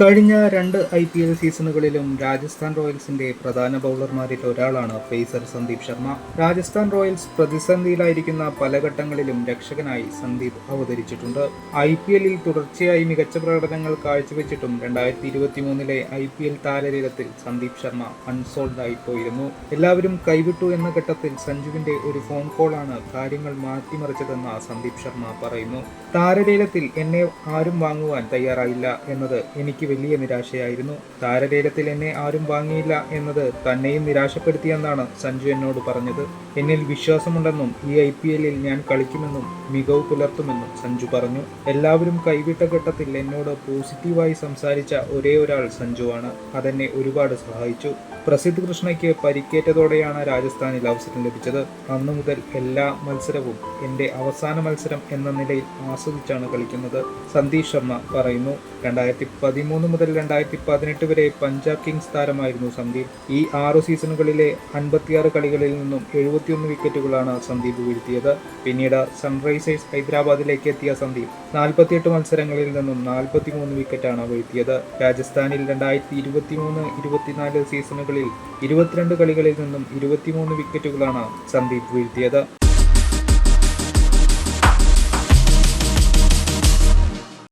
കഴിഞ്ഞ രണ്ട് I P L സീസണുകളിലും രാജസ്ഥാൻ റോയൽസിന്റെ പ്രധാന ബൗളർമാരിൽ ഒരാളാണ് പേസർ സന്ദീപ് ശർമ്മ. രാജസ്ഥാൻ റോയൽസ് പ്രതിസന്ധിയിലായിരിക്കുന്ന പല ഘട്ടങ്ങളിലും രക്ഷകനായി സന്ദീപ് അവതരിച്ചിട്ടുണ്ട്. ഐ പി എല്ലിൽ തുടർച്ചയായി മികച്ച പ്രകടനങ്ങൾ കാഴ്ചവെച്ചിട്ടും രണ്ടായിരത്തി ഇരുപത്തി മൂന്നിലെ ഐ പി എൽ താരരീരത്തിൽ സന്ദീപ് ശർമ്മ അൺസോൾഡ് ആയി പോയിരുന്നു. എല്ലാവരും കൈവിട്ടു എന്ന ഘട്ടത്തിൽ സഞ്ജുവിന്റെ ഒരു ഫോൺ കോളാണ് കാര്യങ്ങൾ മാറ്റിമറിച്ചതെന്ന് സന്ദീപ് ശർമ്മ പറയുന്നു. താരലേലത്തിൽ എന്നെ ആരും വാങ്ങുവാൻ തയ്യാറായില്ല എന്നത് എനിക്ക് വലിയ നിരാശയായിരുന്നു. താരലേലത്തിൽ എന്നെ ആരും വാങ്ങിയില്ല എന്നത് തന്നെയും നിരാശപ്പെടുത്തിയെന്നാണ് സഞ്ജു എന്നോട് പറഞ്ഞത്. എന്നിൽ വിശ്വാസമുണ്ടെന്നും ഈ ഐ പി എല്ലിൽ ഞാൻ കളിക്കുമെന്നും മികവ് പുലർത്തുമെന്നും സഞ്ജു പറഞ്ഞു. എല്ലാവരും കൈവിട്ട ഘട്ടത്തിൽ എന്നോട് പോസിറ്റീവായി സംസാരിച്ച ഒരേ ഒരാൾ സഞ്ജുവാണ്. അതെന്നെ ഒരുപാട് സഹായിച്ചു. പ്രസിദ്ധ് കൃഷ്ണയ്ക്ക് പരിക്കേറ്റതോടെയാണ് രാജസ്ഥാനിൽ അവസരം ലഭിച്ചത്. അന്നു മുതൽ എല്ലാ മത്സരവും എന്റെ അവസാന മത്സരം എന്ന നിലയിൽ ആസ്വദിച്ചാണ് കളിക്കുന്നത്. സന്ദീപ് ശർമ്മ പറയുന്നു രണ്ടായിരത്തി പതിമൂന്ന് മുതൽ രണ്ടായിരത്തി പതിനെട്ട് വരെ പഞ്ചാബ് കിങ്സ് താരമായിരുന്നു സന്ദീപ്. ഈ ആറു സീസണുകളിലെ അൻപത്തിയാറ് കളികളിൽ നിന്നും എഴുപത്തിയൊന്ന് വിക്കറ്റുകളാണ് സന്ദീപ് വീഴ്ത്തിയത്. പിന്നീട് സൺറൈസേഴ്സ് ഹൈദരാബാദിലേക്ക് എത്തിയ സന്ദീപ് നാൽപ്പത്തിയെട്ട് മത്സരങ്ങളിൽ നിന്നും നാൽപ്പത്തിമൂന്ന് വിക്കറ്റാണ് വീഴ്ത്തിയത്. രാജസ്ഥാനിൽ രണ്ടായിരത്തി ഇരുപത്തിമൂന്ന് ഇരുപത്തിനാല് സീസണുകളിൽ ഇരുപത്തിരണ്ട് കളികളിൽ നിന്നും ഇരുപത്തിമൂന്ന് വിക്കറ്റുകളാണ് സന്ദീപ് വീഴ്ത്തിയത്.